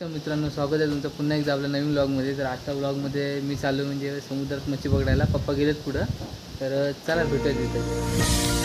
नमस्कार मित्रांनो स्वागत आहे तुमचं पुन्हा एकदा आपल्या नवीन ब्लॉगमध्ये तर आजच्या ब्लॉगमध्ये मी चालू म्हणजे समुद्रात मच्छी पकडायला. पप्पा गेलेत पुढं. तर चला भेटूया तिथे.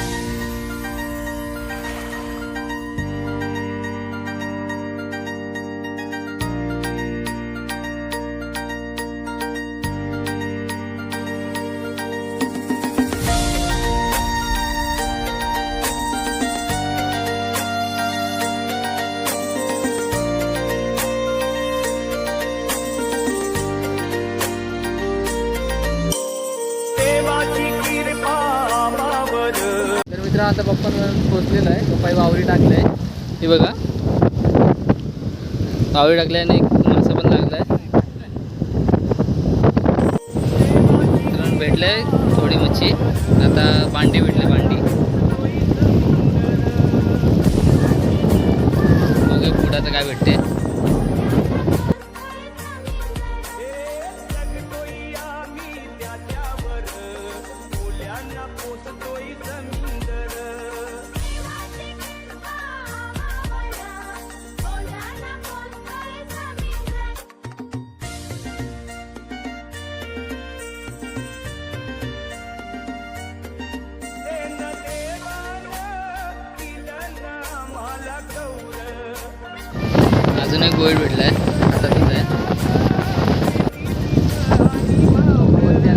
मित्र आता पप्पा पोचलेला आहे. पप्पा ही वावरी टाकलं आहे. हे बघा. वावरी टाकली आणि एक मासा पण लागला आहे. भेटलं आहे थोडी मच्छी. आता भांडी भेटले भांडी. बघूया पुढं आता काय भेटते. पोसतोय जमीन. अजून एक गोळी भेटला आता तिथं आहे.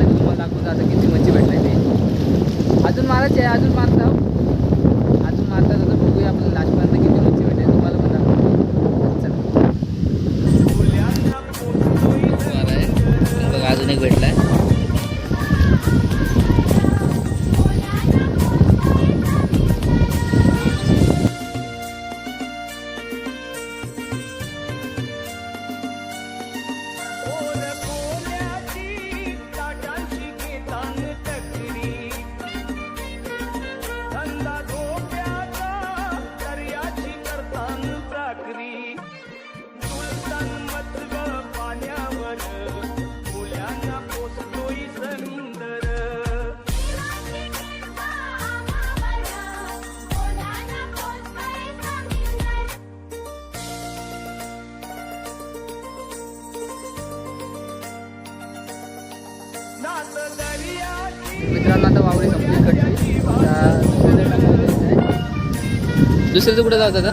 तुम्हाला दाखवतो आता किती मच्छी भेटलाय ते. अजून मारायचे आहे अजून मारता. मित्रांनो आता वावळी कंप्लीट करते. दुसऱ्याचं कुठं जाऊ दादा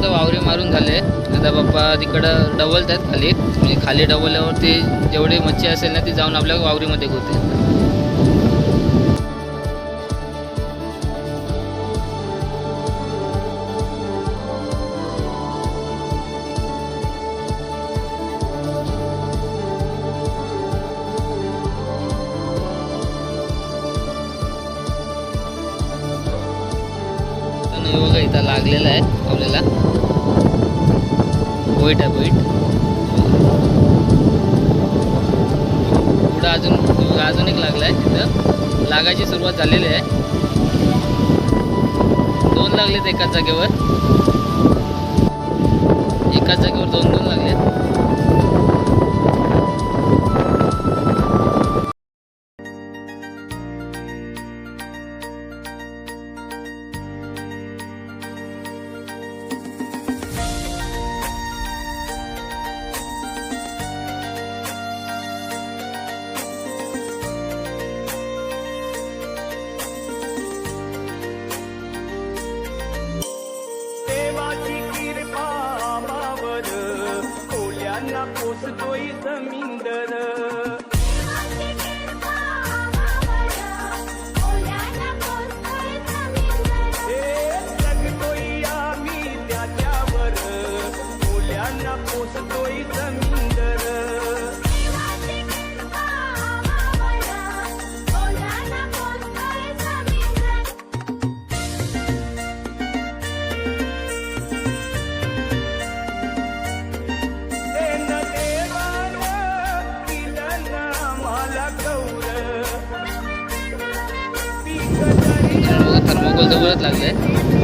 तर आता वावरे मारून झाले आता बाप्पा तिकडं डबलत आहेत खाली. म्हणजे खाली डबलल्यावरती जेवढी मच्छी असेल ना ती जाऊन आपल्या वावरीमध्ये होते पाणी वगैरे इथं लागलेलं आहे आपल्याला. वेट आहे वेट पुढं अजून अजून एक लागलं आहे तिथं. लागायची सुरुवात झालेली आहे. दोन लागलेत एकाच जागेवर. एकाच जागेवर दोन दोन लागलेत. कोल्यांना पोचतोय जमीनदर हे जगतोय आम्ही त्याच्यावर. कोल्यांना पोचतोय जमीनदर बघा थर्मोकोल लागलं आहे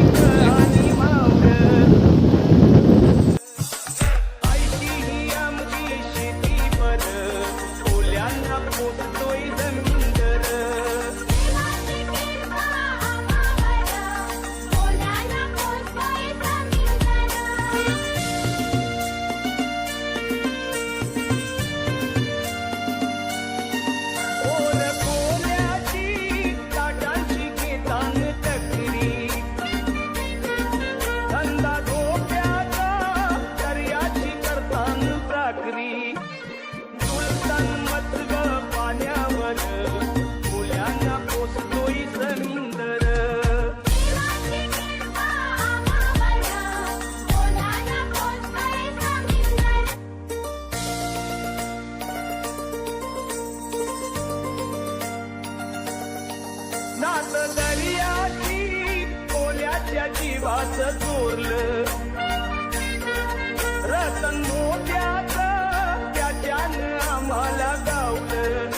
नात दर्याची कोल्याच्या जीवाच चोरलं. रतन मोत्याचं त्याच्यानं आम्हाला गावलं.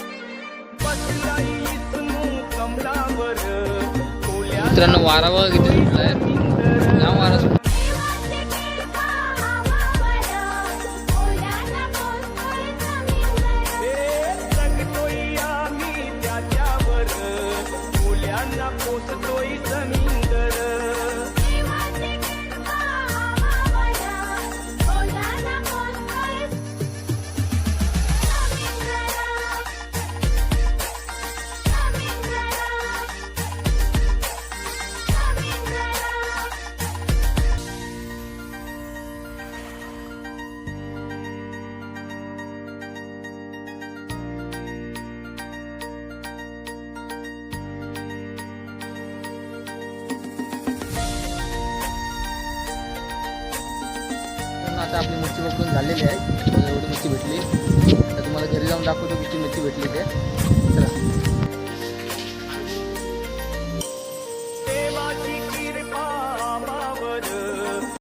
बसलाई इसमू कमलावर. मित्रांनो वारा बघा किती 一直在 आता आपली मच्छी पकडून झालेली आहे. एवढी मच्छी भेटली. तर तुम्हाला घरी जाऊन दाखवतो किती मच्छी भेटली ते.